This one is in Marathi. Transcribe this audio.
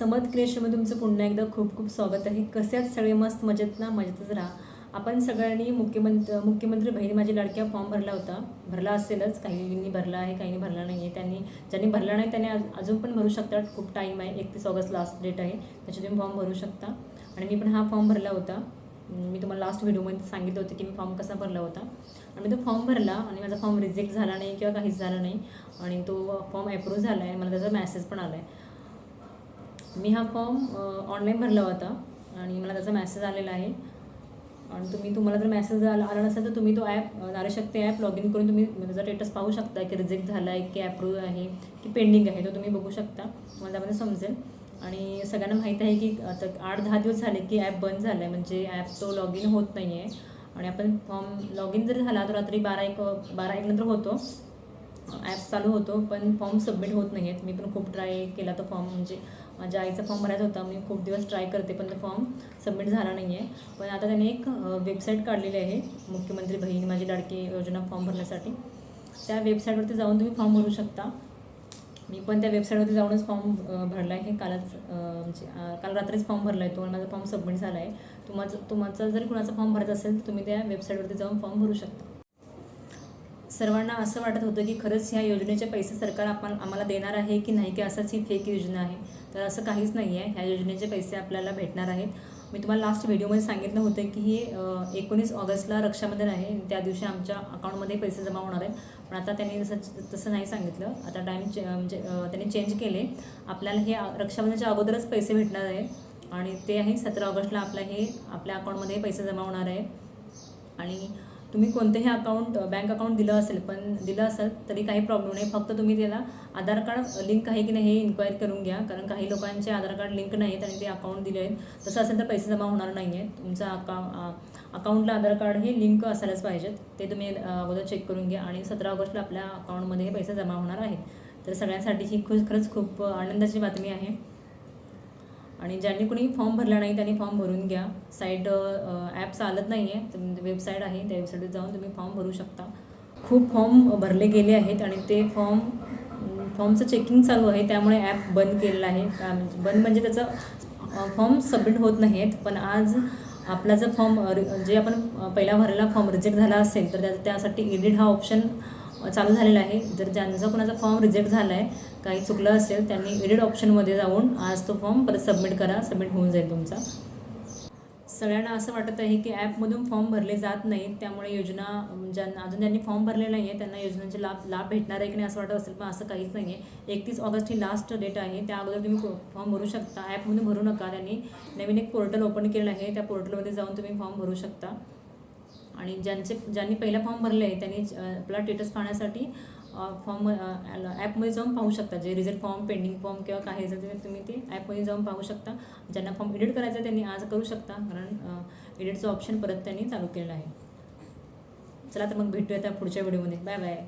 समत क्रिएशनमध्ये तुमचं पुन्हा एकदा खूप खूप स्वागत आहे. कसे आहेत सगळे? मस्त मजेत ना? मजेतच राहा. आपण सगळ्यांनी मुख्यमंत्री मुख्यमंत्री बहिणी माझ्या लाडक्या फॉर्म भरला होता. भरला असेलच. काहींनी भरला आहे काहींनी भरला नाही आहे त्यांनी ज्यांनी भरला नाही त्यांनी अजून पण भरू शकतात. खूप टाईम आहे. एकतीस ऑगस्ट लास्ट डेट आहे. त्याच्यात तुम्ही फॉर्म भरू शकता. आणि मी पण हा फॉर्म भरला होता. मी तुम्हाला लास्ट व्हिडिओमध्ये सांगितलं होतं की मी फॉर्म कसा भरला होता. आणि मी तो फॉर्म भरला आणि माझा फॉर्म रिजेक्ट झाला नाही किंवा काहीच झालं नाही. आणि तो फॉर्म अप्रूव्ह झाला आहे. मला त्याचा मेसेज पण आला आहे मी हा फॉर्म ऑनलाईन भरला होता आणि मला त्याचा मॅसेज आलेला आहे. आणि तुम्ही तुम्हाला जर मॅसेज आला आला नसेल तर तुम्ही तो app Narishakti app log in करून तुम्ही म्हणजे त्याचा स्टेटस पाहू शकता की रिजेक्ट झाला आहे की अप्रूव्ह आहे की पेंडिंग आहे तो तुम्ही बघू शकता. तुम्हाला त्यामध्ये समजेल. आणि सगळ्यांना माहीत आहे की आता आठ दहा दिवस झाले की ॲप बंद झाला आहे म्हणजे ॲप तो लॉग इन होत नाही आहे आणि आपण फॉर्म लॉग इन जरी झाला तर रात्री बारा एक बारा एक नंतर होतो. ॲप चालू होतो पण फॉर्म सबमिट होत नाही आहेत मी पण खूप ट्राय केला तो फॉर्म म्हणजे माझ्या आईचा फॉर्म भरायचा होता. मी खूप दिवस ट्राय करते पण तो फॉर्म सबमिट झाला नाही आहे पण आता त्याने एक वेबसाईट काढलेली आहे मुख्यमंत्री बहीण माझी लाडकी योजना फॉर्म भरण्यासाठी. त्या वेबसाईटवरती जाऊन तुम्ही फॉर्म भरू शकता. मी पण त्या वेबसाईटवरती जाऊनच फॉर्म भरला आहे कालच म्हणजे काल रात्रीच फॉर्म भरला आहे तो. आणि माझा फॉर्म सबमिट झाला आहे तुम्हाला तुमचा जरी कुणाचा फॉर्म भरायचा असेल तर तुम्ही त्या वेबसाईटवरती जाऊन फॉर्म भरू शकता. सर्वांना असं वाटत होतं की खरंच ह्या योजनेचे पैसे सरकार आपण आम्हाला देणार आहे की नाही की असंच ही फेक योजना आहे? तर असं काहीच नाही आहे. ह्या योजनेचे पैसे आपल्याला भेटणार आहेत. मी तुम्हाला लास्ट व्हिडिओमध्ये सांगितलं होतं की हे एकोणीस ऑगस्टला रक्षाबंधन आहे. त्या दिवशी आमच्या अकाउंटमध्ये पैसे जमा होणार आहेत. पण आता त्यांनी जसं तसं नाही सांगितलं. आता टाईम चे म्हणजे त्यांनी चेंज केले. आपल्याला हे रक्षाबंधनच्या अगोदरच पैसे भेटणार आहेत. आणि ते आहे सतरा ऑगस्टला आपलं हे आपल्या अकाउंटमध्ये पैसे जमा होणार आहे आणि तुम्ही कोणतंही अकाउंट बँक अकाउंट दिलं असेल पण दिलं असेल तरी काही प्रॉब्लेम नाही. फक्त तुम्ही त्याला आधार कार्ड लिंक आहे की नाही हे इन्क्वायरी करून घ्या. कारण काही लोकांचे आधार कार्ड लिंक नाही आहेत आणि ते अकाउंट दिले आहेत. तसं असेल तर पैसे जमा होणार नाही आहेत तुमचा अका अकाउंटला आधार कार्ड हे लिंक असायलाच पाहिजेत. ते तुम्ही अगोदर चेक करून घ्या. आणि सतरा ऑगस्टला आपल्या अकाउंटमध्ये हे पैसे जमा होणार आहेत. तर सगळ्यांसाठी ही खूप खरंच खूप आनंदाची बातमी आहे. आणि ज्यांनी कुणी फॉर्म भरला नाही त्यांनी फॉर्म भरून घ्या. साईट ॲप चालत नाही आहे म्हणजे वेबसाईट आहे त्या वेबसाईटवर जाऊन तुम्ही फॉर्म भरू शकता. खूप फॉर्म भरले गेले आहेत आणि ते फॉर्म फॉर्मचं चेकिंग चालू आहे त्यामुळे ॲप बंद केलेलं आहे. म्हणजे बंद म्हणजे त्याचं फॉर्म सबमिट होत नाही आहेत पण आज आपला जर फॉर्म जे आपण पहिला भरलेला फॉर्म रिजेक्ट झाला असेल तर त्या त्यासाठी एडिट हा ऑप्शन चालू झालेला आहे. जर ज्यांचा कोणाचा फॉर्म रिजेक्ट झाला आहे काही चुकलं असेल त्यांनी एडिट ऑप्शनमध्ये जाऊन आज तो फॉर्म परत सबमिट करा. सबमिट होऊन जाईल तुमचा. सगळ्यांना असं वाटत आहे की ॲपमधून फॉर्म भरले जात नाहीत. त्यामुळे योजना ज्यांना अजून ज्यांनी फॉर्म भरले नाही आहे त्यांना योजनांचे लाभ लाभ भेटणार आहे की नाही असं वाटत असेल पण असं काहीच नाही आहे एकतीस ऑगस्ट ही लास्ट डेट आहे. त्या अगोदर तुम्ही फॉर्म भरू शकता. ॲपमधून भरू नका. त्यांनी नवीन एक पोर्टल ओपन केलं आहे. त्या पोर्टलमध्ये जाऊन तुम्ही फॉर्म भरू शकता. आणि ज्यांचे ज्यांनी पहिला फॉर्म भरले आहे त्यांनी आपला टेटस पाहण्यासाठी फॉर्म ॲपमध्ये जाऊन पाहू शकता. जे रिझल्ट फॉर्म पेंडिंग फॉर्म किंवा काही जर तुम्ही ते ॲपमध्ये जाऊन पाहू शकता. ज्यांना फॉर्म एडिट करायचा आहे त्यांनी आज करू शकता. कारण एडिटचं ऑप्शन परत त्यांनी चालू केलेलं आहे. चला तर मग भेटूया त्या पुढच्या व्हिडिओमध्ये बाय बाय